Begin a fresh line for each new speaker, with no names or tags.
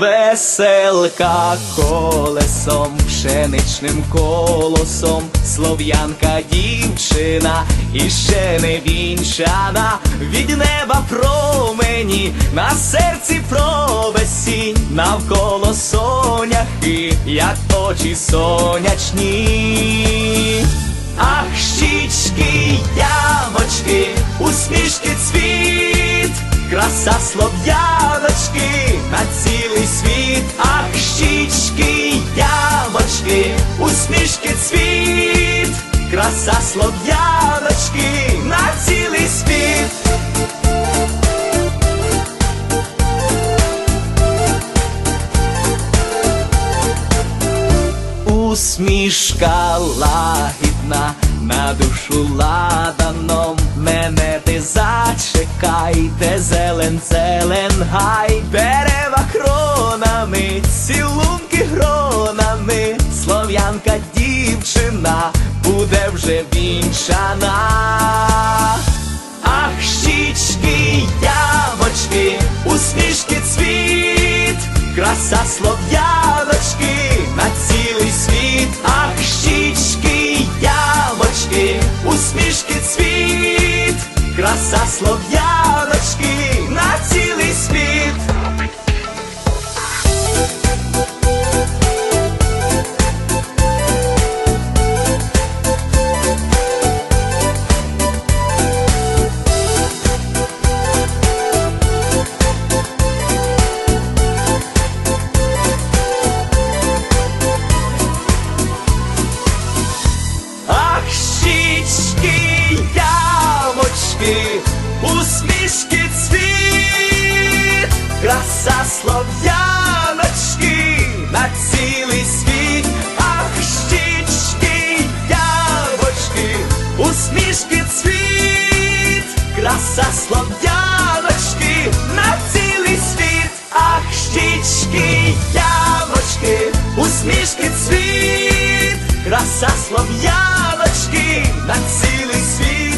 веселка колесом, пшеничним колосом, слов'янка дівчина і ще не вінчана, від неба промені, на серці провесінь, навколо соняхи, як очі сонячні. Краса слов'яночки на цілий світ, ах, щічки, ямочки, усмішки цвіт, краса слов'яночки на цілий світ. Усмішка лагідна на душу ладаном мене зачекайте, зелен, зелен гай, дерева кронами, цілунки гронами, слов'янка дівчина буде вже вінчана. Ах, щічки, ямочки, усмішки цвіт, краса слов'яночки слов'яночки на цілий світ. Ах, щічки, ямочки, усмішки цвіт, краса слов'яночки на цілий світ, ах, щічки, ямочки, усмішки цвіт, краса слов'яночки на цілий світ, ах, щічки, ямочки, усмішки цвіт, краса слов'яночки на цілий світ,